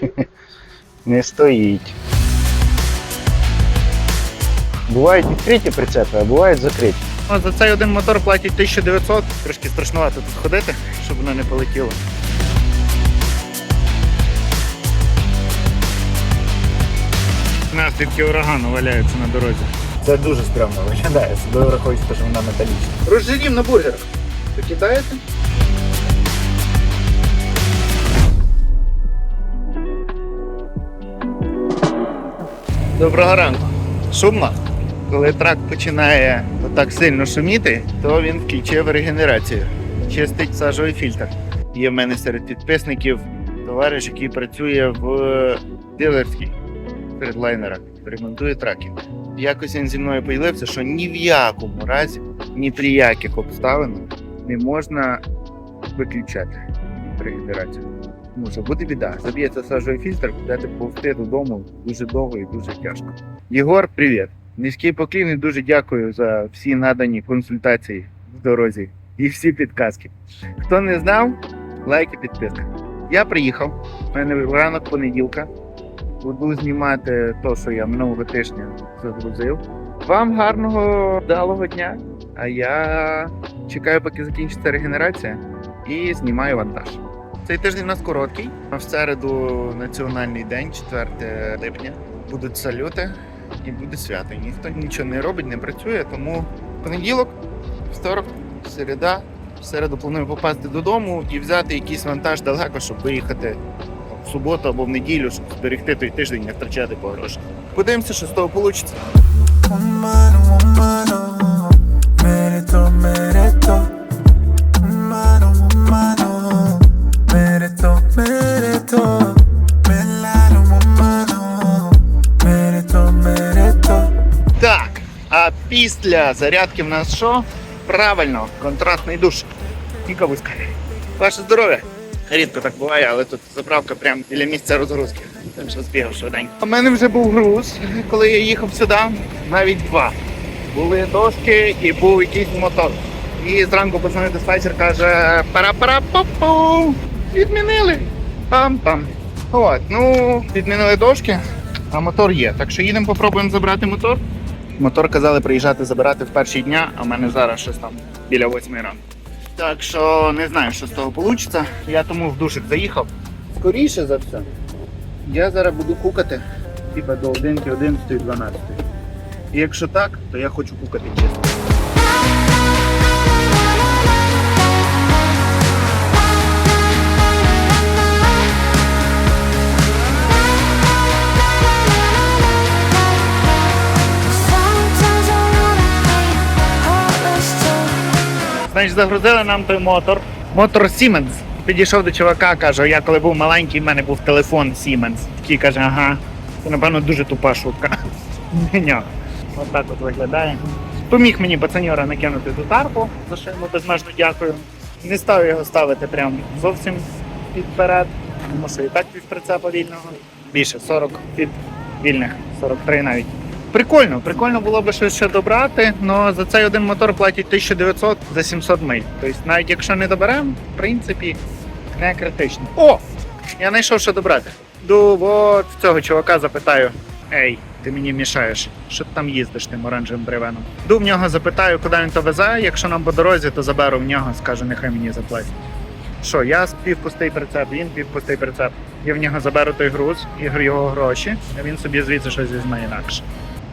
Не стоїть. Бувають відкриті прицепи, а бувають закриті. За цей один мотор платять 1900. Трошки страшнувато тут ходити, щоб воно не полетіло. Наслідки урагану валяються на дорозі. Це дуже стрьомно виглядає, особливо враховуючи, що вона металічна. Розжирів на бургерах. Ви Доброго ранку. Шумно. Коли трак починає так сильно шуміти, то він включив регенерацію. Чистить сажовий фільтр. Є в мене серед підписників товариш, який працює в дилерській передлайнерах, ремонтує траки. Якось він зі мною поділився, що ні в якому разі ні при яких обставинах не можна виключати регенерацію. Тому що буде біда. Заб'ється сажовий фільтр, будете повзти додому дуже довго і дуже тяжко. Єгор, привіт! Низький поклін і дуже дякую за всі надані консультації в дорозі і всі підказки. Хто не знав, лайк і підписка. Я приїхав. У мене ранок понеділка. Буду знімати те, що я минулого тижня загрузив. Вам гарного вдалого дня. А я чекаю, поки закінчиться регенерація, і знімаю вантаж. Цей тиждень у нас короткий. В середу національний день, 4 липня. Будуть салюти і буде свято. Ніхто нічого не робить, не працює, тому понеділок, вівторок, середа. В середу планую попасти додому і взяти якийсь вантаж далеко, щоб виїхати в суботу або в неділю, щоб зберегти той тиждень, не втрачати по грошах. Подивимося, що з того вийде. Після зарядки в нас що? Правильно, контрастний душ. І кавуська. Ваше здоров'я. Рідко так буває, але тут заправка прямо біля місця розгрузки. Так що збігав швиденько. У мене вже був груз, коли я їхав сюди, навіть два. Були дошки і був якийсь мотор. І зранку пацани диспетчер каже пара-пара попу Відмінили. Пам-пам. От, ну, відмінили дошки, а мотор є. Так що їдемо, попробуємо забрати мотор. Мотор казали приїжджати забирати в перші дня, а в мене зараз щось там біля восьми ранку. Так що не знаю, що з того вийде. Я тому в душик заїхав. Скоріше за все. Я зараз буду кукати типа до 1, 11, 12. І якщо так, то я хочу кукати чисто. Значить, загрузили нам той мотор. Мотор Siemens. Підійшов до чувака, каже, я коли був маленький, в мене був телефон Siemens. Такий каже, ага, це напевно дуже тупа шутка. Ні. Отак от виглядає. Поміг мені пацаньора накинути ту тарпу, за що йому безмежно дякую. Не став його ставити прям зовсім підперед, тому що і так півприцепа вільного. Більше 40 під вільних, 43 навіть. Прикольно, прикольно було б щось ще добрати, але за цей один мотор платять 1900 за 700 миль. Тобто, навіть якщо не доберемо, в принципі, не критично. О! Я знайшов що добрати. Ду, от цього чувака запитаю: Ей, ти мені мішаєш, що ти там їздиш тим оранжевим бревеном? Ду в нього запитаю, куди він то везе. Якщо нам по дорозі, то заберу в нього, скажу, нехай мені заплатить. Що, я півпустий прицеп, він півпустий прицеп. Я в нього заберу той груз і його гроші, а він собі звідси щось візьме інакше.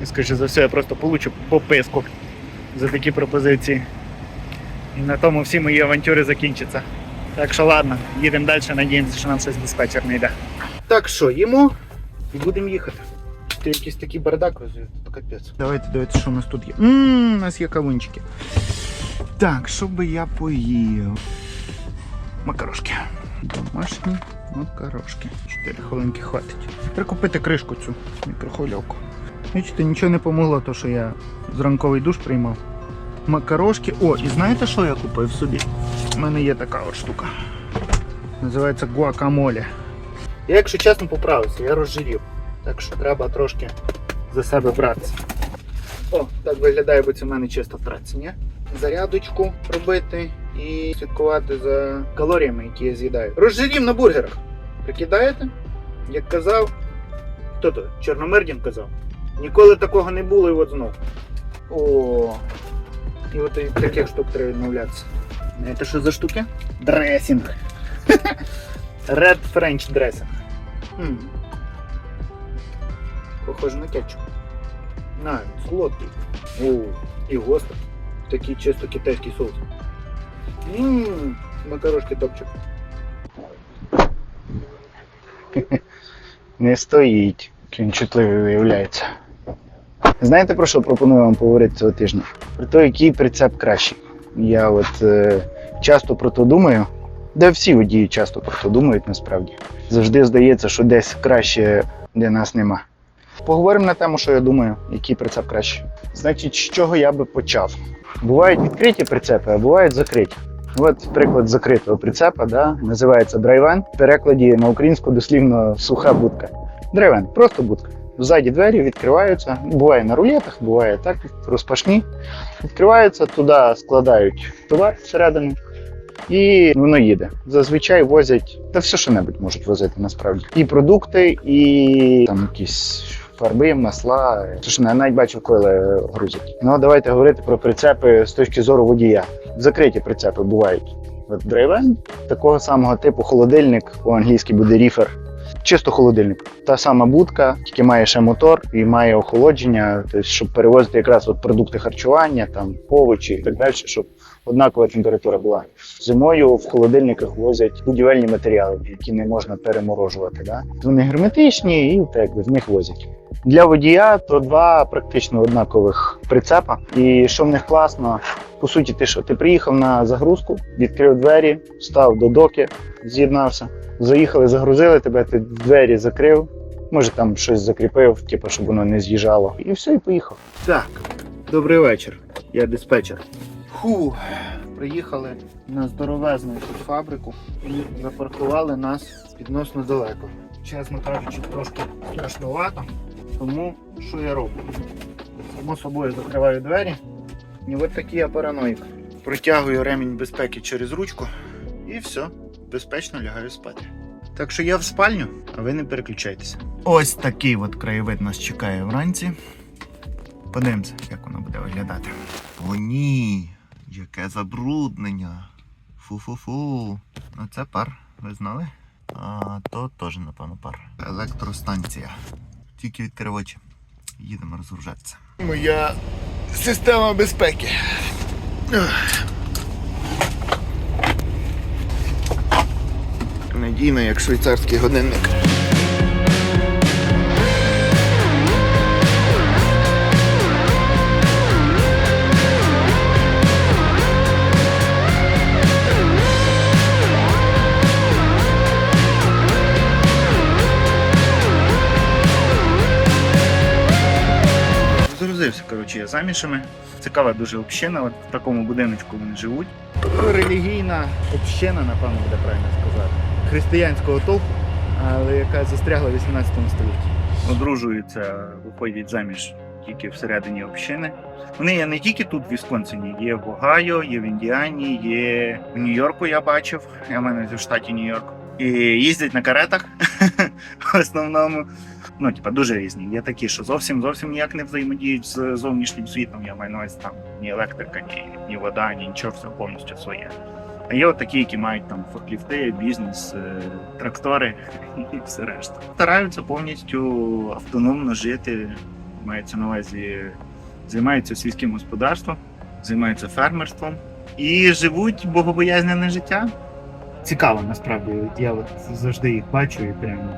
І скоріше за все, я просто получу пописку за такі пропозиції. І на тому всі мої авантюри закінчаться. Так що ладно, їдемо далі, надіємося, що нам щось диспетчер не йде. Так що, їмо і будемо їхати. Ти якийсь такий бардак розвів, то капець. Давайте дивитися, що у нас тут є. Ммм, у нас є кавунчики. Так, що би я поїв? Макарошки. Домашні макарошки. Чотири хвилинки хватить. Треба купити кришку цю мікрохвильовку. Бачите, нічого не помогло, то що я зранковий душ приймав. Макарошки. О, і знаєте, що я купив собі? У мене є така от штука. Називається гуакамоле. Я, якщо чесно, поправився, я розжирів. Так що треба трошки за себе братися. О, так виглядає, бо це в мене чисто в праці. Зарядочку робити і слідкувати за калоріями, які я з'їдаю. Розжирів на бургерах. Прикидаєте? Як казав, хто то? Чорномирдін казав. Ніколи такого не було і от знов. О, і от від таких штук треба відмовлятися. Знаєте, що за штуки? Дресінг. Red French dressing. М. Похоже на кетчуп. На, солодкий. О, і гострий. Такий чисто китайський соус. Ммм, макарошки топчик. Не стоїть. Він чутливий виявляється. Знаєте про що пропоную вам поговорити цього тижня? Про те, який прицеп кращий. Я от е, часто про то думаю, де всі водії часто про то думають насправді. Завжди здається, що десь краще, де нас нема. Поговоримо на тему, що я думаю, який прицеп краще. Значить, з чого я би почав? Бувають відкриті прицепи, а бувають закриті. От приклад закритого прицепа, да, називається драйвен. В перекладі на українську дослівно суха будка. Драйвен, просто будка. Ззаді двері відкриваються. Буває на рулетах, буває так, розпашні. Відкриваються, туди складають товар всередину, і воно їде. Зазвичай возять та все, що небудь можуть возити насправді. І продукти, і там якісь фарби, масла. Це ж я навіть бачив, коли грузять. Ну давайте говорити про прицепи з точки зору водія. Закриті прицепи бувають. Драйвен такого самого типу холодильник, по-англійськи буде ріфер. Чисто холодильник. Та сама будка, тільки має ще мотор і має охолодження, тобто, щоб перевозити якраз от продукти харчування, там овочі і так далі, щоб однакова температура була. Зимою в холодильниках возять будівельні матеріали, які не можна переморожувати. Да? Вони герметичні і так, в них возять. Для водія то два практично однакових прицепа. І що в них класно, по суті, ти що? Ти приїхав на загрузку, відкрив двері, став до доки, з'єднався. Заїхали, загрузили тебе, ти двері закрив, може там щось закріпив, типу, щоб воно не з'їжджало. І все, і поїхав. Так, добрий вечір. Я диспетчер. Фу, приїхали на здоровезну якусь фабрику і запаркували нас відносно далеко. Чесно кажучи, трошки страшнувато. Тому що я роблю? Само собою закриваю двері. І от такий я параноїк. Протягую ремінь безпеки через ручку і все, безпечно лягаю спати. Так що я в спальню, а ви не переключайтеся. Ось такий от краєвид нас чекає вранці. Подивимося, як воно буде виглядати. О ні, яке забруднення. Фу-фу-фу. Ну це пар, ви знали? А то теж, напевно, пар. Електростанція. Тільки відкрив очі. Їдемо розгружатися. Моя система безпеки. Надійна, як швейцарський годинник. Загрузився, коротше, я замішами. Цікава дуже община, от в такому будиночку вони живуть. Релігійна община, напевно, буде правильно сказати. Християнського толку, але яка застрягла в 18 столітті. Одружуються, виходять заміж тільки всередині общини. Вони є не тільки тут, в Вісконсині, є в Огайо, є в Індіані, є в Нью-Йорку, я бачив. Я в мене в штаті Нью-Йорк. І їздять на каретах в основному. Ну, типа, дуже різні. Є такі, що зовсім зовсім ніяк не взаємодіють з зовнішнім світом. Я маю на увазі там ні електрика, ні, ні вода, ні нічого, все повністю своє. А є от такі, які мають там форкліфти, бізнес, е, трактори і все решта. Стараються повністю автономно жити, мається на увазі, займаються сільським господарством, займаються фермерством і живуть богобоязнене життя. Цікаво, насправді. Я от завжди їх бачу і прям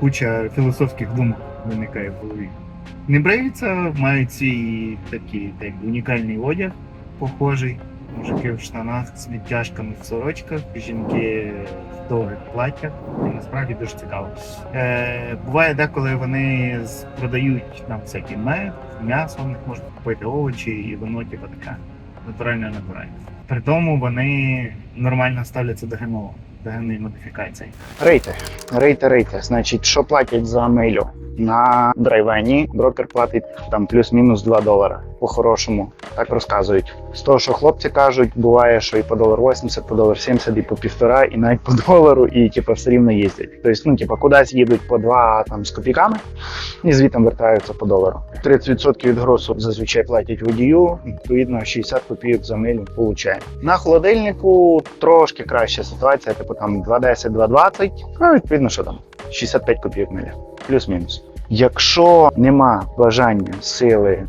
куча філософських думок виникає в голові. Не бриються, мають свій такий так, унікальний одяг, похожий. Мужики в штанах з відтяжками в сорочках, жінки в довгих платтях. І насправді дуже цікаво. Е, буває деколи вони продають нам всякий мед, м'ясо в них можна купити овочі, і воно типу таке натуральне натуральне. При тому вони нормально ставляться до ГМО. Даної модифікації. Рейти. Рейти, рейти. Значить, що платять за милю? На драйвені брокер платить там плюс-мінус 2 долара. По-хорошому, так розказують. З того, що хлопці кажуть, буває, що і по долар 80, по долар 70, і по півтора, і навіть по долару, і типу, все рівно їздять. Тобто, ну, типу, кудись їдуть по 2 там, з копійками, і звітом вертаються по долару. 30% від гросу зазвичай платять водію, відповідно 60 копійок за милю получаємо. На холодильнику трошки краща ситуація, типу там 2,10, 2,20, ну відповідно, що там 65 копійок миля, плюс-мінус. Якщо нема бажання, сили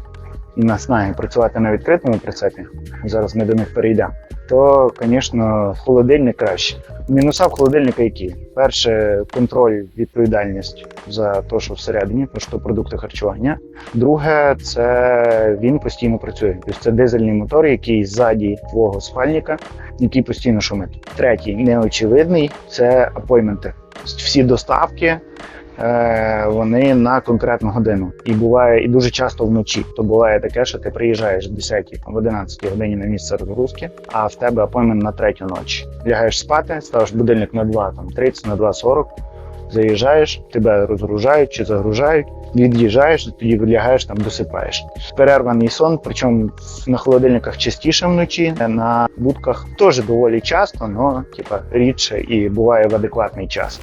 і наснаги працювати на відкритому прицепі, зараз ми до них перейдемо, то, звісно, холодильник краще. Мінуса в холодильника які? Перше, контроль, відповідальність за те, що всередині, то що продукти харчування. Друге, це він постійно працює. Тобто це дизельний мотор, який ззаді твого спальника, який постійно шумить. Третій, неочевидний, це апойменти. Всі доставки. Е, Вони на конкретну годину. І буває і дуже часто вночі. То буває таке, що ти приїжджаєш в 10 в 11 годині на місце розгрузки, а в тебе апоймент на третю ночі. Лягаєш спати, ставиш будильник на 2, там 30, на 2.40, заїжджаєш, тебе розгружають чи загружають, від'їжджаєш, тоді лягаєш там, досипаєш. Перерваний сон, причому на холодильниках частіше вночі, на будках теж доволі часто, але типа рідше і буває в адекватний час.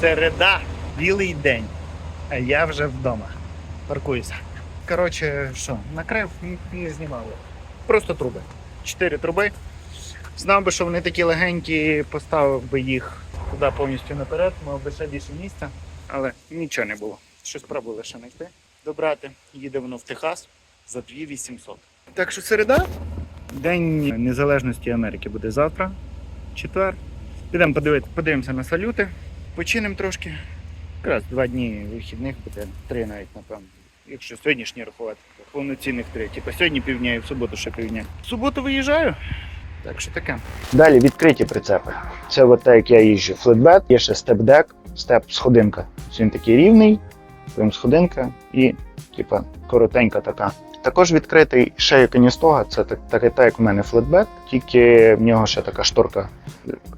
Середа, білий день. А я вже вдома. Паркуюся. Коротше, що, накрив, не знімав. Просто труби. Чотири труби. Знав би, що вони такі легенькі, поставив би їх туди повністю наперед, мав би ще більше місця, але нічого не було. Щось пробували ще знайти. Добрати. Їде воно в Техас за 2800. Так що середа. День Незалежності Америки буде завтра, четвер. Підемо подивити, подивимося на салюти. Починемо трошки. Якраз два дні вихідних буде, три навіть, напевно. Якщо сьогоднішні рахувати, то повноцінних три. Типа сьогодні півдня і в суботу ще півдня. В суботу виїжджаю. Так що таке. Далі відкриті прицепи. Це от те, як я їжджу. Флетбет, є ще степ-дек, степ-сходинка. Він такий рівний, потім сходинка і, типа, коротенька така. Також відкритий ще є каністога, це так, таке, так, як у мене флетбет, тільки в нього ще така шторка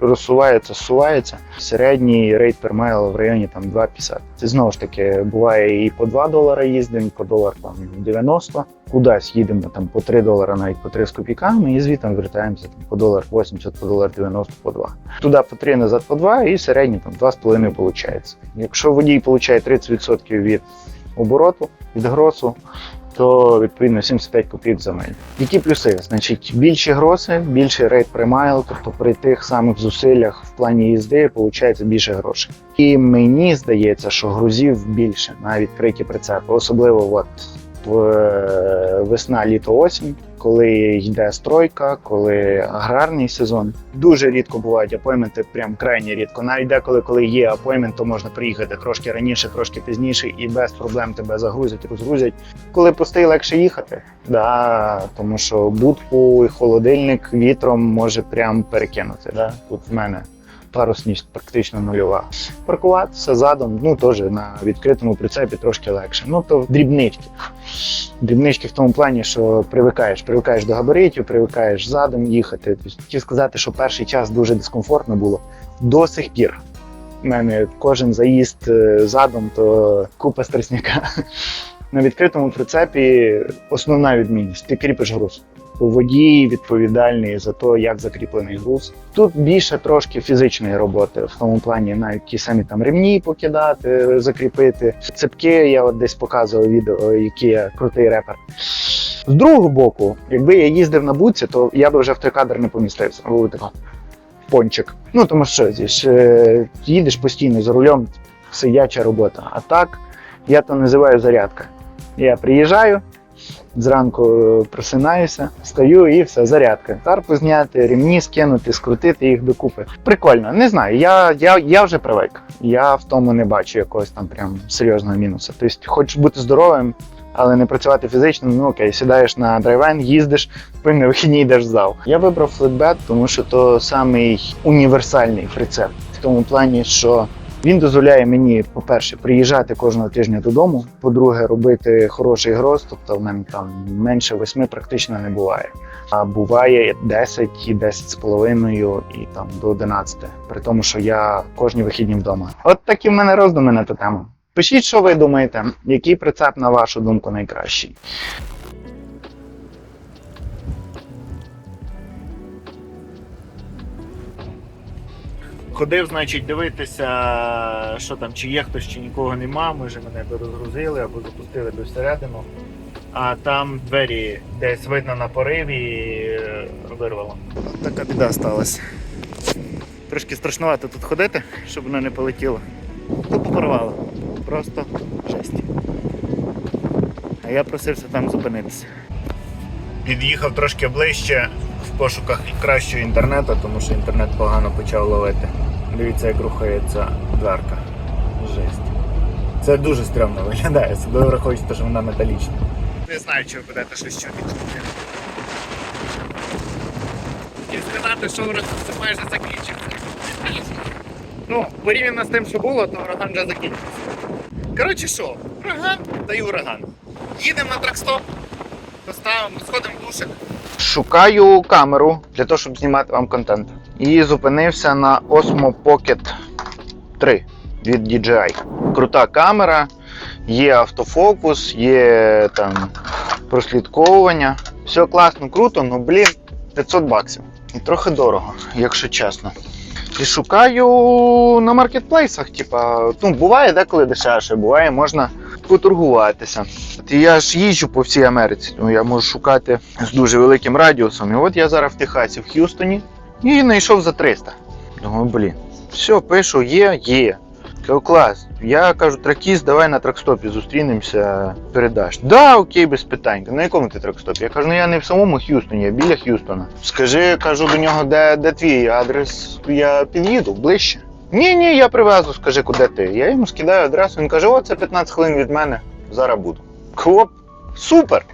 розсувається, зсувається. Середній рейд mile в районі там 2,50. Це знову ж таки буває і по 2 долара їздимо, по долар там 90. Кудись їдемо там по 3 долара, навіть по 3 з копійками, і звідти вертаємося там, по долар 80, по долар 90, по 2. Туди по 3, назад по 2, і середній там 2,5 виходить. Якщо водій отримує 30% від обороту, від гросу, то відповідно 75 копійок за миль. Які плюси? Значить, більші гроси, більший рейд примайл, тобто при тих самих зусиллях в плані їзди виходить більше грошей. І мені здається, що грузів більше на відкриті прицепи, особливо от в е, весна, літо, осінь, коли йде стройка, коли аграрний сезон. Дуже рідко бувають апойменти, прям крайні рідко. Навіть деколи, коли є апоймент, то можна приїхати трошки раніше, трошки пізніше, і без проблем тебе загрузять, розгрузять. Коли пустий, легше їхати, да, тому що будку і холодильник вітром може прям перекинути. Да? Тут в мене парусність практично нульова. Паркуватися задом, ну теж на відкритому прицепі трошки легше. Ну то дрібнички. Дрібнички в тому плані, що привикаєш, привикаєш до габаритів, привикаєш задом їхати. Тобто, хотів сказати, що перший час дуже дискомфортно було до сих пір. У мене кожен заїзд е, задом, то купа стресняка. На відкритому прицепі основна відмінність ти кріпиш груз. Водій відповідальний за те, як закріплений груз. Тут більше трошки фізичної роботи, в тому плані навіть ті самі там ремні покидати, закріпити. Цепки я от десь показував відео, який я крутий репер. З другого боку, якби я їздив на буці, то я би вже в той кадр не помістився. Або тако пончик. Ну тому що ж е, їдеш постійно за рулем, сидяча робота. А так я то називаю зарядка. Я приїжджаю, зранку е, просинаюся, стою і все, зарядка. Тарпу зняти, ремні скинути, скрутити їх докупи. Прикольно, не знаю. Я, я, я вже привик. Я в тому не бачу якогось там прям серйозного мінусу. Тобто, хочеш бути здоровим, але не працювати фізично, ну окей, сідаєш на драйвен, їздиш, на вихідні йдеш в зал. Я вибрав флетбет, тому що то самий універсальний прицеп. В тому плані, що Він дозволяє мені, по-перше, приїжджати кожного тижня додому. По-друге, робити хороший гроз, тобто в мене там менше восьми практично не буває. А буває 10 і 10 з половиною і там до 11, при тому, що я кожні вихідні вдома. От такі в мене роздуми на ту тему. Пишіть, що ви думаєте, який прицеп, на вашу думку, найкращий. Ходив, значить, дивитися, що там, чи є хтось, чи нікого нема. Ми вже мене розгрузили або запустили до всередину. А там двері десь видно на пориві і е, вирвало. Така біда сталася. Трошки страшнувато тут ходити, щоб воно не полетіло. Тупо порвало. Просто жесть. А я просився там зупинитися. Під'їхав трошки ближче пошуках кращого інтернету, тому що інтернет погано почав ловити. Дивіться, як рухається дверка. Жесть. Це дуже стрьомно виглядає, особливо враховуючи, що вона металічна. Не знаю, чи ви будете щось чути. Хотів сказати, що ураган це майже закінчився. Ну, порівняно з тим, що було, то ураган вже закінчився. Коротше що, ураган та й ураган. Їдемо на тракстоп, поставимо, сходимо в душик. Шукаю камеру для того, щоб знімати вам контент. І зупинився на Osmo Pocket 3 від DJI. Крута камера, є автофокус, є там прослідковування. Все класно, круто, ну блін, 500 баксів. І трохи дорого, якщо чесно. І шукаю на маркетплейсах. Типа, ну, буває деколи дешевше, буває, можна поторгуватися. От я ж їжджу по всій Америці, тому я можу шукати з дуже великим радіусом. І от я зараз в Техасі, в Х'юстоні, і знайшов за 300. Думаю, блін, все, пишу, є, є. Кажу, клас. Я кажу, тракіст, давай на тракстопі зустрінемося, передаш. Да, окей, без питань. На якому ти тракстопі? Я кажу, ну я не в самому Х'юстоні, я біля Х'юстона. Скажи, кажу до нього, де, де твій адрес, я під'їду ближче. Ні, ні, я привезу, скажи, куди ти. Я йому скидаю адресу, він каже, о, це 15 хвилин від мене, зараз буду. Хоп, супер!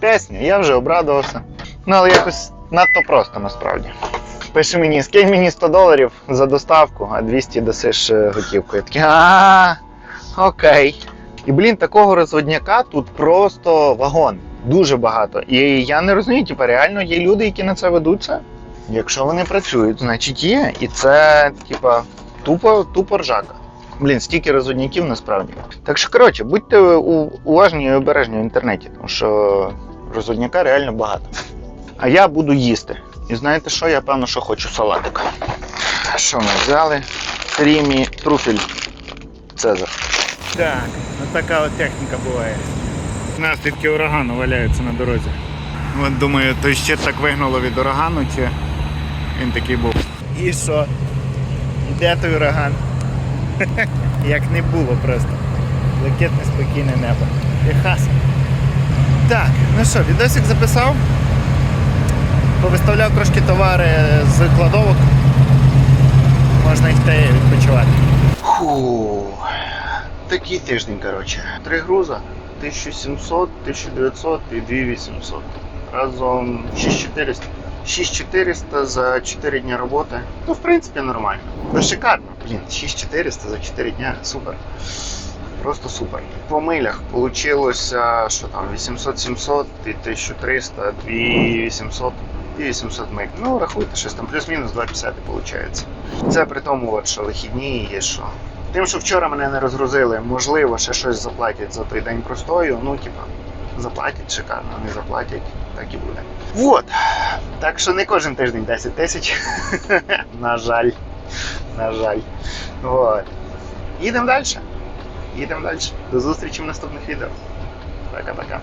Песня, я вже обрадувався. Ну, але якось надто просто насправді. Пише мені, скинь мені 100 доларів за доставку, а 200 дасиш е, готівкою. Я такий, а окей. І блін, такого розводняка тут просто вагон. Дуже багато. І я не розумію, типу, реально є люди, які на це ведуться. Якщо вони працюють, значить є. І це, типа, тупо, тупо ржака. Блін, стільки розводняків насправді. Так що, коротше, будьте уважні і обережні в інтернеті, тому що розводняка реально багато. А я буду їсти. І знаєте що? Я певно, що хочу салатика. Що ми взяли? Рімі труфель Цезар. Так, ну така от техніка буває. Наслідки урагану валяються на дорозі. От думаю, то ще так вигнало від урагану, чи він такий був. І що? Іде той ураган. Як не було просто. Блакитне спокійне небо. Техас. Так, ну що, відосик записав. Повиставляв трошки товари з кладовок. Можна йти відпочивати. Фу. Такий тиждень, коротше. Три груза. 1700, 1900 і 2800. Разом 6400. 6400 за 4 дні роботи. Ну, в принципі, нормально. Ну, шикарно. Блін, 6400 за 4 дня. Супер. Просто супер. По милях вийшло, що там, 800-700 і 1300, 2800 і 800 миль. Ну, рахуйте, щось там плюс-мінус 250 виходить. Це при тому, от, що вихідні є що. Тим, що вчора мене не розгрузили, можливо, ще щось заплатять за той день простою. Ну, типа, заплатять шикарно, не заплатять, так і буде. Вот. Так що не кожен тиждень 10 тисяч. На жаль. На жаль. Вот. Їдемо далі. Їдемо далі. До зустрічі в наступних відео. Пока-пока.